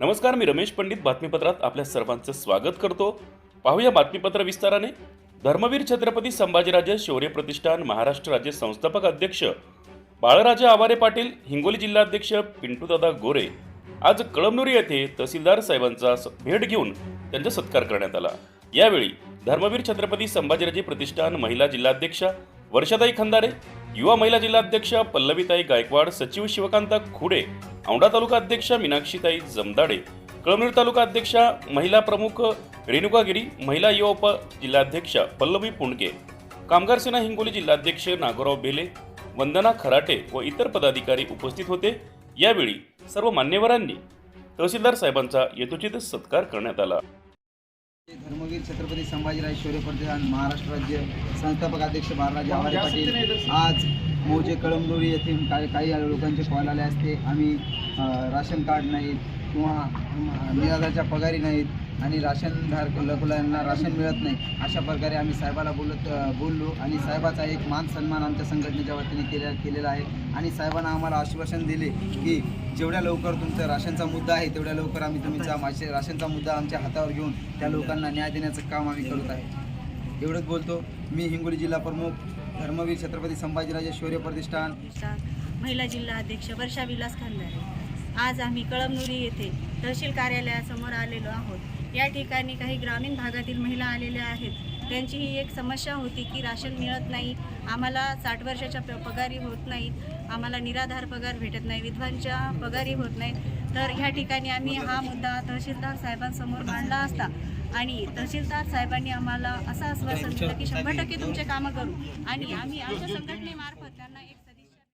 नमस्कार मी रमेश पंडित बातमीपत्रात आपल्या सर्वांचं स्वागत करतो. पाहूया बातमीपत्र विस्ताराने. धर्मवीर छत्रपती संभाजीराजे शौर्य प्रतिष्ठान महाराष्ट्र राज्य संस्थापक अध्यक्ष बाळराजे आवारे पाटील हिंगोली जिल्हाध्यक्ष पिंटूदादा गोरे. आज कळमनुरी येथे तहसीलदार साहेबांचा भेट घेऊन त्यांचा सत्कार करण्यात आला. यावेळी धर्मवीर छत्रपती संभाजीराजे प्रतिष्ठान महिला जिल्हाध्यक्षा वर्षाताई खंदारे युवा महिला जिल्हाध्यक्ष पल्लवीताई गायकवाड सचिव शिवकांता खुडे औंढा तालुका अध्यक्षा मीनाक्षीताई जमदाडे कळमनेर तालुका अध्यक्षा महिला प्रमुख रेणुकागिरी महिला युवा उप जिल्हाध्यक्षा पल्लवी पुंडके कामगार सेना हिंगोली जिल्हाध्यक्ष नागोराव बेले वंदना खराटे व इतर पदाधिकारी उपस्थित होते. यावेळी सर्व मान्यवरांनी तहसीलदार साहेबांचा यथोचित सत्कार करण्यात आला. धर्मवीर छत्रपती संभाजीराज शौर्य महाराष्ट्र राज्य संस्थापक अध्यक्ष बाळराजे आवारे पाटील आज मोजे कळमदोरी येथील काही काही लोकांचे कॉल आले असते. आम्ही राशन कार्ड नाहीत किंवा अम, निराधारच्या पगारी नाहीत आणि राशनधारक लोकांना राशन मिळत नाही. अशा प्रकारे आम्ही साहेबाला बोलत बोललो आणि साहेबाचा एक मान सन्मान आमच्या संघटनेच्या वतीने केल्या केलेला आहे. आणि साहेबांना आम्हाला आश्वासन दिले की जेवढ्या लवकर तुमचा राशनचा मुद्दा आहे तेवढ्या लवकर आम्ही तुमचा माझे राशनचा मुद्दा आमच्या हातावर घेऊन त्या लोकांना न्याय देण्याचं काम आम्ही करत आहे. एवढंच बोलतो. मी हिंगोली जिल्हा प्रमुख धर्मवीर छत्रपती संभाजीराजे शौर्य प्रतिष्ठान. महिला जिल्हा अध्यक्ष वर्षा विलास खांदारे. आज आम्ही कळमनुरी येथे तहसील कार्यालयासमोर आलेलो आहोत. या ठिकाणी काही ग्रामीण भागातील महिला आलेल्या आहेत. त्यांची ही एक समस्या होती की राशन मिळत नाही. आम्हाला साठ वर्षाच्या प- पगारी होत नाहीत. आम्हाला निराधार पगार भेटत नाही. विधवांच्या पगारी होत नाहीत तर ह्या ठिकाणी आम्ही हा मुद्दा तहसीलदार साहेबांसमोर मांडला असता. आणि तहसीलदार साहेबांनी आम्हाला असं आश्वासन दिलं की शंभर टक्के तुमचे कामं करू. आणि आम्ही आमच्या संघटनेमार्फत